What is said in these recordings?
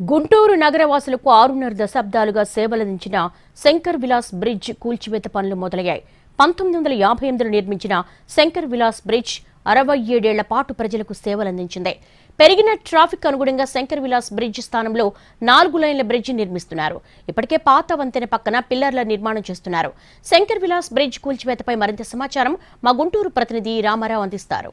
గుంటూరు నగరవాసులకు ఆరున్నర దశాబ్దాలుగా సేవలందించిన శంకర్ విలాస్ బ్రిడ్జ్ కూల్చివేత పనులు మొదలయ్యాయి. పంతొమ్మిది వందల యాభై ఎనిమిదిలో నిర్మించిన శంకర్ విలాస్ బ్రిడ్జ్ అరవై ఏడేళ్ళ పాటు ప్రజలకు సేవలందించింది. పెరిగిన ట్రాఫిక్ అనుగుణంగా శంకర్ విలాస్ బ్రిడ్జ్ స్థానంలో నాలుగు లైన్ల బ్రిడ్జ్ నిర్మిస్తున్నారు. ఇప్పటికే పాత వంతెన పక్కన పిల్లర్ల నిర్మాణం చేస్తున్నారు. శంకర్ విలాస్ బ్రిడ్జ్ కూల్చివేతపై మరింత సమాచారం మా గుంటూరు ప్రతినిధి రామారావు అందిస్తారు.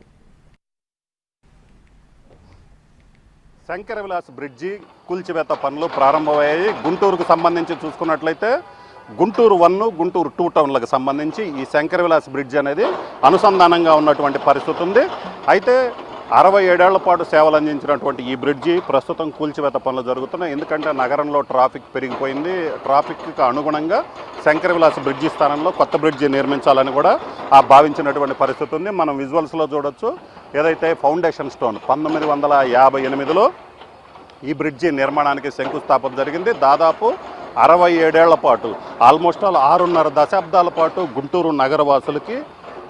శంకర విలాస్ బ్రిడ్జి కూల్చివేత పనులు ప్రారంభమయ్యాయి. గుంటూరుకు సంబంధించి చూసుకున్నట్లయితే గుంటూరు వన్ గుంటూరు టూ టౌన్లకు సంబంధించి ఈ శంకర విలాస్ బ్రిడ్జ్ అనేది అనుసంధానంగా ఉన్నటువంటి పరిస్థితి ఉంది. అయితే అరవై ఏడేళ్ళ పాటు సేవలు అందించినటువంటి ఈ బ్రిడ్జి ప్రస్తుతం కూల్చివేత పనులు జరుగుతున్నాయి. ఎందుకంటే నగరంలో ట్రాఫిక్ పెరిగిపోయింది. ట్రాఫిక్కి అనుగుణంగా శంకర విలాస్ బ్రిడ్జి స్థానంలో కొత్త బ్రిడ్జి నిర్మించాలని కూడా ఆ భావించినటువంటి పరిస్థితి ఉంది. మనం విజువల్స్లో చూడొచ్చు. ఏదైతే ఫౌండేషన్ స్టోన్ పంతొమ్మిది వందల యాభై ఎనిమిదిలో ఈ బ్రిడ్జి నిర్మాణానికి శంకుస్థాపన జరిగింది. దాదాపు అరవై ఏడేళ్ళ పాటు ఆల్మోస్ట్ ఆల్ ఆరున్నర దశాబ్దాల పాటు గుంటూరు నగరవాసులకి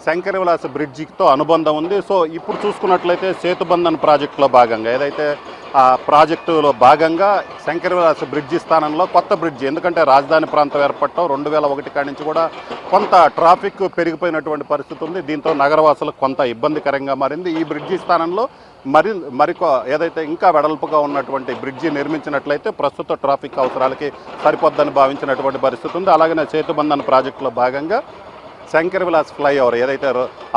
శంకర విలాస బ్రిడ్జితో అనుబంధం ఉంది. సో ఇప్పుడు చూసుకున్నట్లయితే సేతుబంధన్ ప్రాజెక్టులో భాగంగా ఏదైతే ఆ ప్రాజెక్టులో భాగంగా శంకర విలాస బ్రిడ్జి స్థానంలో కొత్త బ్రిడ్జి ఎందుకంటే రాజధాని ప్రాంతం ఏర్పడటం రెండు వేల ఒకటి కాడి నుంచి కూడా కొంత ట్రాఫిక్ పెరిగిపోయినటువంటి పరిస్థితి ఉంది. దీంతో నగరవాసులకు కొంత ఇబ్బందికరంగా మారింది. ఈ బ్రిడ్జి స్థానంలో మరి మరికొ ఏదైతే ఇంకా వెడల్పుగా ఉన్నటువంటి బ్రిడ్జి నిర్మించినట్లయితే ప్రస్తుత ట్రాఫిక్ అవసరాలకి సరిపోద్దని భావించినటువంటి పరిస్థితి ఉంది. అలాగనే సేతుబంధన్ ప్రాజెక్టులో భాగంగా శంకర్ విలాస్ ఫ్లైఓవర్ ఏదైతే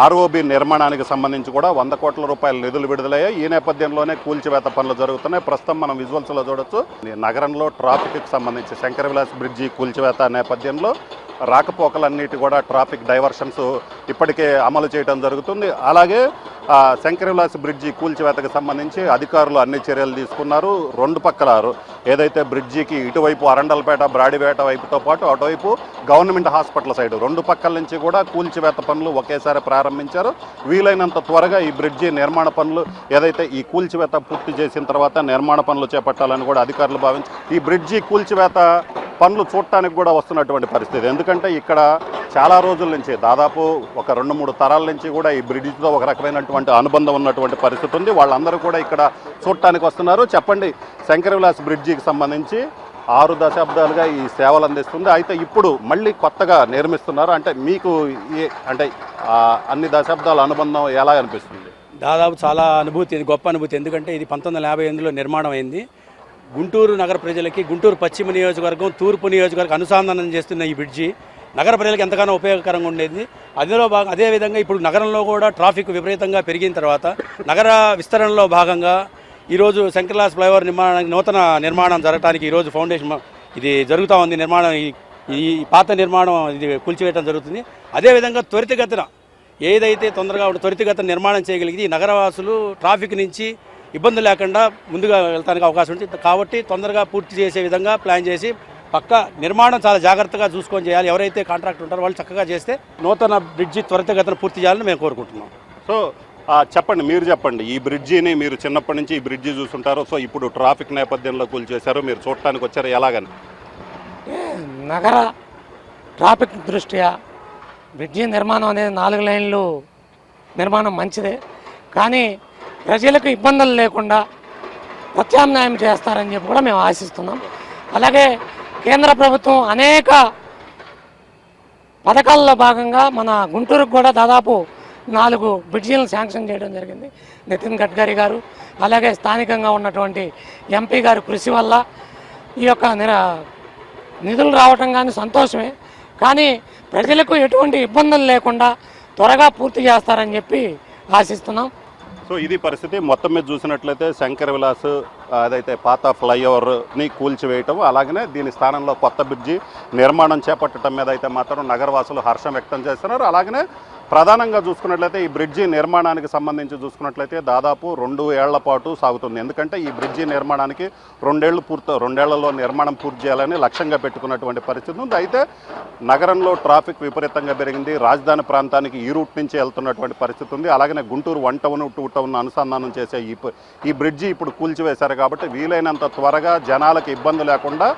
ఆర్ఓబి నిర్మాణానికి సంబంధించి కూడా వంద కోట్ల రూపాయల నిధులు విడుదలయ్యాయి. ఈ నేపథ్యంలోనే కూల్చివేత పనులు జరుగుతున్నాయి. ప్రస్తుతం మనం విజువల్స్లో చూడొచ్చు. నగరంలో ట్రాఫిక్కి సంబంధించి శంకర్ విలాస్ బ్రిడ్జి కూల్చివేత నేపథ్యంలో రాకపోకలన్నిటి కూడా ట్రాఫిక్ డైవర్షన్స్ ఇప్పటికే అమలు చేయడం జరుగుతుంది. అలాగే శంకరవిలాస్ బ్రిడ్జి కూల్చివేతకు సంబంధించి అధికారులు అన్ని చర్యలు తీసుకున్నారు. రెండు పక్కల ఏదైతే బ్రిడ్జికి ఇటువైపు అరండల్పేట బ్రాడిపేట వైపుతో పాటు అటువైపు గవర్నమెంట్ హాస్పిటల్ సైడ్ రెండు పక్కల నుంచి కూడా కూల్చివేత పనులు ఒకేసారి ప్రారంభించారు. వీలైనంత త్వరగా ఈ బ్రిడ్జి నిర్మాణ పనులు ఏదైతే ఈ కూల్చివేత పూర్తి చేసిన తర్వాత నిర్మాణ పనులు చేపట్టాలని కూడా అధికారులు భావించి ఈ బ్రిడ్జి కూల్చివేత పనులు చూడటానికి కూడా వస్తున్నటువంటి పరిస్థితి. ఎందుకంటే ఇక్కడ చాలా రోజుల నుంచి దాదాపు ఒక రెండు మూడు తరాల నుంచి కూడా ఈ బ్రిడ్జ్తో ఒక రకమైనటువంటి అనుబంధం ఉన్నటువంటి పరిస్థితి ఉంది. వాళ్ళందరూ కూడా ఇక్కడ చూడటానికి వస్తున్నారు. చెప్పండి శంకర విలాస్ బ్రిడ్జికి సంబంధించి ఆరు దశాబ్దాలుగా ఈ సేవలు అందిస్తుంది. అయితే ఇప్పుడు మళ్ళీ కొత్తగా నిర్మిస్తున్నారు. అంటే మీకు అంటే అన్ని దశాబ్దాల అనుబంధం ఎలా అనిపిస్తుంది? దాదాపు చాలా అనుభూతి ఇది గొప్ప అనుభూతి. ఎందుకంటే ఇది పంతొమ్మిది వందల యాభై ఎనిమిదిలో నిర్మాణం అయింది. గుంటూరు నగర ప్రజలకి గుంటూరు పశ్చిమ నియోజకవర్గం తూర్పు నియోజకవర్గం అనుసంధానం చేస్తున్న ఈ బ్రిడ్జి. నగర ప్రజలకు ఎంతగానో ఉపయోగకరంగా ఉండేది. అందులో భాగం అదేవిధంగా ఇప్పుడు నగరంలో కూడా ట్రాఫిక్ విపరీతంగా పెరిగిన తర్వాత నగర విస్తరణలో భాగంగా ఈరోజు శంకర్లాస్ ఫ్లైఓవర్ నిర్మాణానికి నూతన నిర్మాణం జరగడానికి ఈరోజు ఫౌండేషన్ ఇది జరుగుతూ ఉంది. నిర్మాణం ఈ- ఈ పాత నిర్మాణం ఇది కూల్చివేయడం జరుగుతుంది. అదేవిధంగా త్వరితగతిన ఏదైతే తొందరగా త్వరితగత నిర్మాణం చేయగలిగింది నగరవాసులు ట్రాఫిక్ నుంచి ఇబ్బంది లేకుండా ముందుగా వెళ్తానికి అవకాశం ఉంటుంది కాబట్టి తొందరగా పూర్తి చేసే విధంగా ప్లాన్ చేసి పక్క నిర్మాణం చాలా జాగ్రత్తగా చూసుకొని చేయాలి. ఎవరైతే కాంట్రాక్ట్ ఉంటారో వాళ్ళు చక్కగా చేస్తే నూతన బ్రిడ్జి త్వరితగతిన పూర్తి చేయాలని మేము కోరుకుంటున్నాం. సో ఆ, చెప్పండి మీరు చెప్పండి. ఈ బ్రిడ్జిని మీరు చిన్నప్పటి నుంచి ఈ బ్రిడ్జి చూస్తుంటారు. సో ఇప్పుడు ట్రాఫిక్ నేపథ్యంలో కూల్చేశారు మీరు చూడటానికి వచ్చారు? ఎలాగని? నగర ట్రాఫిక్ దృష్ట్యా బ్రిడ్జి నిర్మాణం అనేది నాలుగు లైన్లు నిర్మాణం మంచిదే. కానీ ప్రజలకు ఇబ్బందులు లేకుండా ప్రత్యామ్నాయం చేస్తారని చెప్పి కూడా మేము ఆశిస్తున్నాం. అలాగే కేంద్ర ప్రభుత్వం అనేక పథకాల్లో భాగంగా మన గుంటూరుకు కూడా దాదాపు నాలుగు బ్రిడ్జీలను శాంక్షన్ చేయడం జరిగింది. నితిన్ గడ్కరీ గారు అలాగే స్థానికంగా ఉన్నటువంటి ఎంపీ గారి కృషి వల్ల ఈ యొక్క నిధులు రావటం కానీ సంతోషమే. కానీ ప్రజలకు ఎటువంటి ఇబ్బందులు లేకుండా త్వరగా పూర్తి చేస్తారని చెప్పి ఆశిస్తున్నాం. సో ఇది పరిస్థితి. మొత్తం మీద చూసినట్లయితే శంకర విలాస్ అదైతే పాత ఫ్లైఓవర్ని కూల్చివేయటం అలాగనే దీని స్థానంలో కొత్త బ్రిడ్జి నిర్మాణం చేపట్టడం మీద అయితే మాత్రం నగరవాసులు హర్షం వ్యక్తం చేస్తున్నారు. అలాగనే ప్రధానంగా చూసుకున్నట్లయితే ఈ బ్రిడ్జి నిర్మాణానికి సంబంధించి చూసుకున్నట్లయితే దాదాపు రెండు ఏళ్ళ పాటు సాగుతుంది. ఎందుకంటే ఈ బ్రిడ్జి నిర్మాణానికి రెండేళ్ళు పూర్తి రెండేళ్ళలో నిర్మాణం పూర్తి చేయాలని లక్ష్యంగా పెట్టుకున్నటువంటి పరిస్థితి ఉంది. అయితే నగరంలో ట్రాఫిక్ విపరీతంగా పెరిగింది. రాజధాని ప్రాంతానికి ఈ రూట్ నుంచి వెళ్తున్నటువంటి పరిస్థితి ఉంది. అలాగనే Guntur one town two town అనుసంధానం చేసే ఈ ఈ బ్రిడ్జి ఇప్పుడు కూల్చివేశారు కాబట్టి వీలైనంత త్వరగా జనాలకు ఇబ్బంది లేకుండా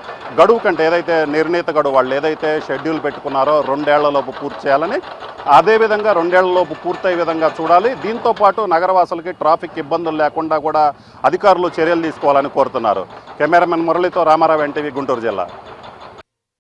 గడువు కంటే ఏదైతే నిర్ణీత గడువు వాళ్ళు ఏదైతే షెడ్యూల్ పెట్టుకున్నారో రెండేళ్ళలోపు పూర్తి చేయాలని అదేవిధంగా రెండేళ్ళలోపు పూర్తయ్యే విధంగా చూడాలి. దీంతో పాటు నగరవాసులకి ట్రాఫిక్ ఇబ్బందులు లేకుండా కూడా అధికారులు చర్యలు తీసుకోవాలని కోరుతున్నారు. కెమెరామెన్ మురళితో రామారావు ఎన్టీవీ గుంటూరు జిల్లా.